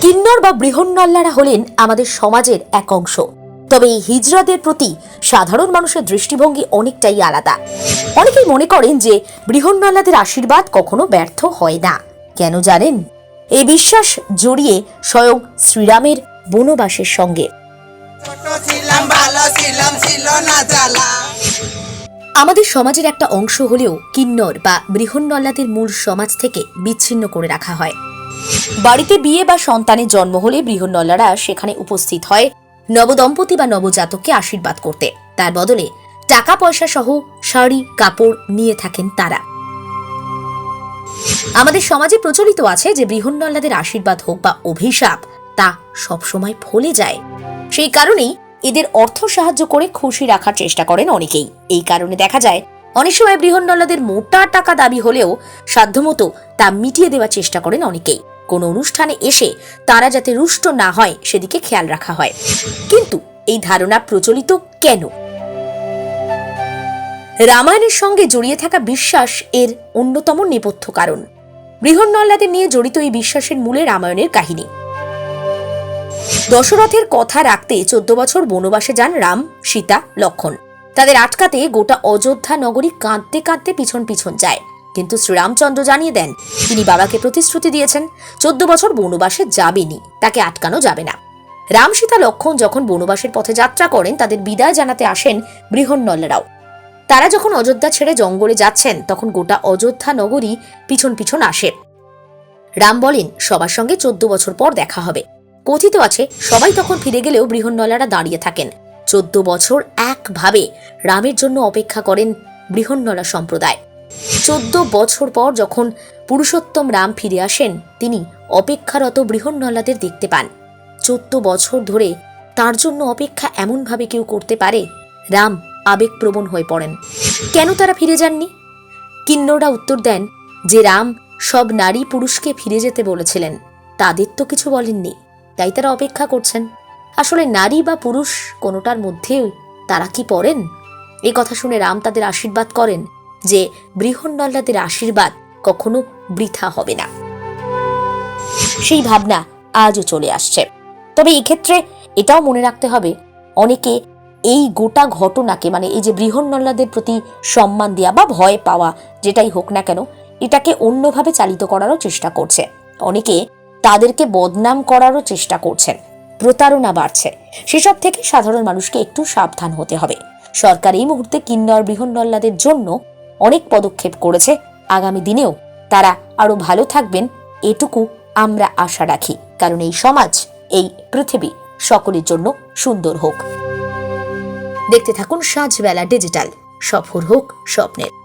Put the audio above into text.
কিন্নর বা বৃহন্নল্লারা হলেন আমাদের সমাজের এক অংশ। তবে এই হিজড়াদের প্রতি সাধারণ মানুষের দৃষ্টিভঙ্গি অনেকটাই আলাদা। অনেকেই মনে করেন যে বৃহন্নল্লাদের আশীর্বাদ কখনো ব্যর্থ হয় না। কেন জানেন? এই বিশ্বাস জড়িয়ে স্বয়ং শ্রীরামের বনবাসের সঙ্গে। আমাদের সমাজের একটা অংশ হলেও কিন্নর বা বৃহন্নল্লাদের মূল সমাজ থেকে বিচ্ছিন্ন করে রাখা হয়। বাড়িতে বিয়ে বা সন্তানের জন্ম হলে বৃহন্নল্লারা সেখানে উপস্থিত হয় নবদম্পতি বা নবজাতককে আশীর্বাদ করতে। তার বদলে টাকা পয়সা সহ শাড়ি, কাপড় নিয়ে থাকেন তারা। আমাদের সমাজে প্রচলিত আছে যে বৃহন্নল্লাদের আশীর্বাদ হোক বা অভিশাপ, তা সবসময় ফলে যায়। সেই কারণেই এদের অর্থ সাহায্য করে খুশি রাখার চেষ্টা করেন অনেকেই। এই কারণে দেখা যায় অনেক সময় বৃহন্নলাদের মোটা টাকা দাবি হলেও সাধ্যমতো তা মিটিয়ে দেওয়ার চেষ্টা করেন অনেকেই। কোনো অনুষ্ঠানে এসে তারা যাতে রুষ্ট না হয়, সেদিকে খেয়াল রাখা হয়। কিন্তু এই ধারণা প্রচলিত কেন? রামায়ণের সঙ্গে জড়িয়ে থাকা বিশ্বাস এর অন্যতম নেপথ্য কারণ। বৃহন্নল্লাদের নিয়ে জড়িত এই বিশ্বাসের মূলে রামায়ণের কাহিনী। দশরথের কথা রাখতে চোদ্দ বছর বনবাসে যান রাম, সীতা, লক্ষণ। তাদের আটকাতে গোটা অযোধ্যা নগরী কাঁদতে কাঁদতে পিছন পিছন যায়। কিন্তু শ্রীরামচন্দ্র জানিয়ে দেন, তিনি বাবাকে প্রতিশ্রুতি দিয়েছেন, চোদ্দ বছর বনবাসে যাবেনি তাকে আটকানো যাবে না। রাম সীতা লক্ষণ যখন বনবাসের পথে যাত্রা করেন, তাদের বিদায় জানাতে আসেন বৃহন্নল্লারাও তারা যখন অযোধ্যা ছেড়ে জঙ্গলে যাচ্ছেন, তখন গোটা অযোধ্যা নগরী পিছন পিছন আসে। রাম বলেন, সবার সঙ্গে চোদ্দ বছর পর দেখা হবে। কথিত আছে, সবাই তখন ফিরে গেলেও বৃহন্নলারা দাঁড়িয়ে থাকেন। চোদ্দ বছর একভাবে রামের জন্য অপেক্ষা করেন বৃহন্নলা সম্প্রদায়। চোদ্দ বছর পর যখন পুরুষোত্তম রাম ফিরে আসেন, তিনি অপেক্ষারত বৃহন্নলাদের দেখতে পান। চোদ্দ বছর ধরে তার জন্য অপেক্ষা এমনভাবে কেউ করতে পারে, রাম আবেগপ্রবণ হয়ে পড়েন। কেন তারা ফিরে যাননি? কিন্নররা উত্তর দেন যে রাম সব নারী পুরুষকে ফিরে যেতে বলেছিলেন, তাদের তো কিছু বলেননি, তাই তারা অপেক্ষা করছেন। আসলে নারী বা পুরুষ কোনোটার মধ্যেও তারা কি পড়েন? এই কথা শুনে রাম তাদের আশীর্বাদ করেন যে বৃহন্নল্লাদের আশীর্বাদ কখনো বৃথা হবে না। সেই ভাবনা আজও চলে আসছে। তবে এই ক্ষেত্রে এটাও মনে রাখতে হবে, অনেকে এই গোটা ঘটনাকে মানে এই যে বৃহন্নল্লাদের প্রতি সম্মান দেওয়া বা ভয় পাওয়া, যেটাই হোক না কেন, এটাকে অন্যভাবে চালিত করারও চেষ্টা করছে। অনেকে তাদেরকে বদনাম করারও চেষ্টা করছেন। প্রতারণা বাড়ছে। সেসব থেকে সাধারণ মানুষকে একটু সাবধান হতে হবে। সরকার এই মুহূর্তে কিন্নর বৃহন্নল্লাদের জন্য অনেক পদক্ষেপ করেছে। আগামী দিনেও তারা আরও ভালো থাকবেন, এটুকু আমরা আশা রাখি। কারণ এই সমাজ, এই পৃথিবী সকলের জন্য সুন্দর হোক। দেখতে থাকুন সাঁঝবেলা ডিজিটাল। সফর হোক স্বপ্নের।